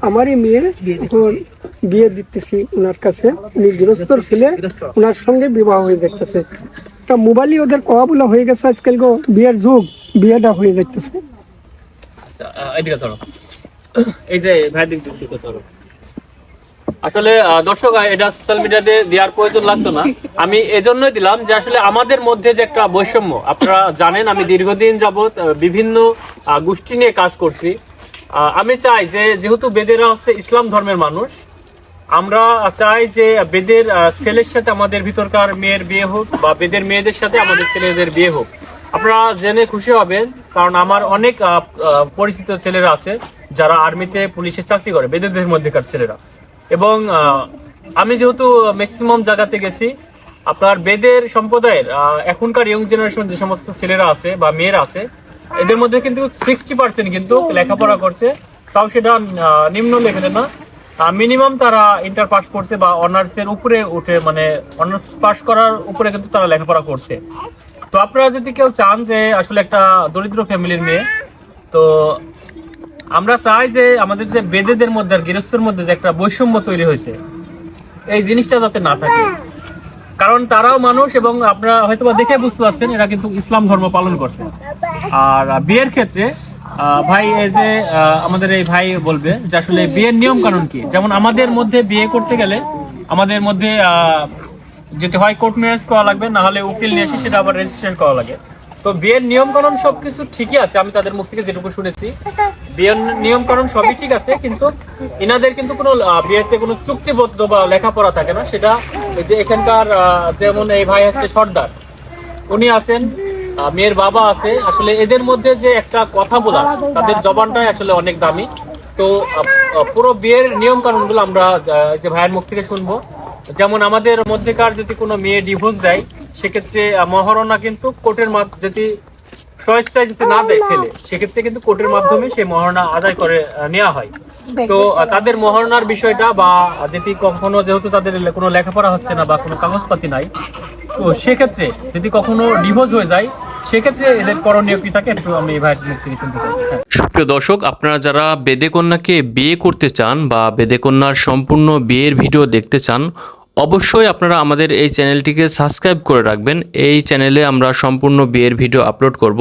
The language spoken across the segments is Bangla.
আমারই মেয়ে এখন বিয়ে দিতেছি ওনার কাছে। উনি গৃহস্থর ছেলে ওনার সঙ্গে বিবাহ হয়ে যাইতেছে। তা মোবাইলই ওদের কওয়া বলা হয়ে গেছে আজকাল গো বিয়ের যুগ বিয়েটা হয়ে যাইতেছে। আচ্ছা আহ, এদিকে ধরো। এই যে ভাই দিক ধরো। আসলে দর্শক এটা সোশ্যাল মিডিয়াতে দেওয়ার প্রয়োজন লাগতো না। আমি এজন্যই দিলাম যে আসলে আমাদের মধ্যে যে একটা বৈষম্য আপনারা জানেন আমি দীর্ঘদিন যাবৎ বিভিন্ন গোষ্ঠী নিয়ে কাজ করছি। আমি চাই যে যেহেতু বেদেরা হচ্ছে ইসলাম ধর্মের মানুষ, আমরা চাই যে বেদের ছেলের সাথে আমাদের ভিতরকার মেয়ের বিয়ে হোক বা বেদের মেয়েদের সাথে আমাদের ছেলেদের বিয়ে হোক। আপনারা জেনে খুশি হবেন, কারণ আমার অনেক পরিচিত ছেলেরা আছে যারা আর্মিতে পুলিশে চাকরি করে, বেদেদের মধ্যেকার ছেলেরা। এবং আমি যেহেতু ম্যাক্সিমাম জায়গাতে গেছি, আপনার বেদের সম্প্রদায়ের এখনকার ইয়ং জেনারেশন যে সমস্ত ছেলেরা আছে বা মেয়েরা আছে এদের মধ্যে কিন্তু সিক্সটি পার্সেন্ট কিন্তু লেখাপড়া করছে। তাও সেটা নিম্ন লেভেলে না। মিনিমাম তারা ইন্টার পাস করছে বা অনার্স এর উপরে উঠে মানে অনার্স পাস করার উপরে কিন্তু তারা লেখাপড়া করছে। তো আপনারা যদি কেউ চান যে আসলে একটা দরিদ্র ফ্যামিলির মেয়ে তো আমরা চাই যে আমাদের যে বেদেদের মধ্যে আর গৃহস্থের মধ্যে যে একটা বৈষম্য তৈরি হয়েছে এই জিনিসটা যাতে না থাকে। কারণ তারাও মানুষ এবং আপনারা হয়তো দেখে বুঝতে পারছেন, এরা কিন্তু ইসলাম ধর্ম পালন করছে। আর বিয়ের ক্ষেত্রে ভাই, এই যে আমাদের এই ভাই বলবে যে আসলে বিয়ের নিয়ম কানুন কি? যেমন আমাদের মধ্যে বিয়ে করতে গেলে আমাদের মধ্যে যেতে হয় কোর্ট ম্যারেজ করা লাগবে, না হলে উকিল নিয়ে এসে সেটা আবার রেজিস্ট্রেশন করা লাগে। তো বিয়ের নিয়ম কানুন সবকিছু ঠিকই আছে, আমি তাদের মুখ থেকে যেটুকু শুনেছি। বিয়ের নিয়ম কানুন সবই ঠিক আছে, কিন্তু এনাদের কিন্তু কোনো বিয়েতে কোনো চুক্তিবদ্ধ বা লেখাপড়া থাকে না। সেটা যে এখানকার যেমন এই ভাই আছে সর্দার। উনি আছেন মেয়ের বাবা আছে। আসলে এদের মধ্যে যে একটা কথা বলা তাদের জবানটাই আসলে অনেক দামি। তো পুরো বিয়ের নিয়ম কানুনগুলো আমরা যে ভাইয়ের মুখ থেকে শুনব। যেমন আমাদের মধ্যেকার যদি কোনো মেয়ে ডিভোর্স দেয়, সেক্ষেত্রে মহারণা কিন্তু কোর্টের মাধ্যমে স্বেচ্ছায় যদি না দেয় ছেলে সেক্ষেত্রে কিন্তু কোর্টের মাধ্যমে সেই মহারণা আদায় করে নেওয়া হয়। তো তাদের মহারণার বিষয়টা বা যদি কখনো যেহেতু তাদের কোনো লেখাপড়া হচ্ছে না বা কোনো কাগজপাতি নাই তো সেক্ষেত্রে যদি কখনো ডিভোর্স হয়ে যায় সেক্ষেত্রে এদের করণীয় কি থাকে? একটু আমি এই ভাইয়ের মুখ শুনতে চাই। হ্যাঁ। সুপ্রিয় দর্শক আপনারা যারা বেদে কন্যাকে বিয়ে করতে চান বা বেদে কন্যার সম্পূর্ণ বিয়ের ভিডিও দেখতে চান অবশ্যই আপনারা আমাদের এই চ্যানেলটিকে সাবস্ক্রাইব করে রাখবেন। এই চ্যানেলে আমরা সম্পূর্ণ বিয়ের ভিডিও আপলোড করব।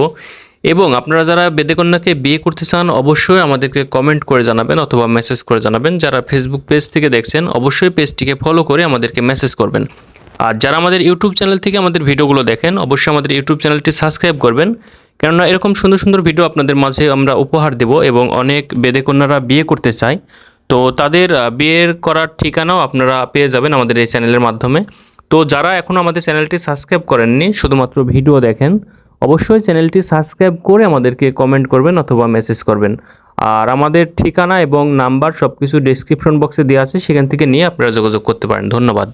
এবং আপনারা যারা বেদেকন্যাকে বিয়ে করতে চান, অবশ্যই আমাদেরকে কমেন্ট করে জানাবেন অথবা মেসেজ করে জানাবেন। যারা ফেসবুক পেজ থেকে দেখছেন, অবশ্যই পেজটিকে ফলো করে আমাদেরকে মেসেজ করবেন। আর যারা আমাদের ইউটিউব চ্যানেল থেকে আমাদের ভিডিওগুলো দেখেন, অবশ্যই আমাদের ইউটিউব চ্যানেলটি সাবস্ক্রাইব করবেন। কেননা এরকম সুন্দর সুন্দর ভিডিও আপনাদের মাঝে আমরা উপহার দেব এবং অনেক বেদেকন্যারা বিয়ে করতে চায়। তো তাদের বিয়ের করার ঠিকানাও আপনারা পেয়ে যাবেন আমাদের এই চ্যানেলের মাধ্যমে। তো যারা এখনও আমাদের চ্যানেলটি সাবস্ক্রাইব করেননি, শুধুমাত্র ভিডিও দেখেন, অবশ্যই চ্যানেলটি সাবস্ক্রাইব করে আমাদেরকে কমেন্ট করবেন অথবা মেসেজ করবেন। আর আমাদের ঠিকানা এবং নাম্বার সব কিছু ডিসক্রিপশন বক্সে দেওয়া আছে, সেখান থেকে নিয়ে আপনারা যোগাযোগ করতে পারেন। ধন্যবাদ।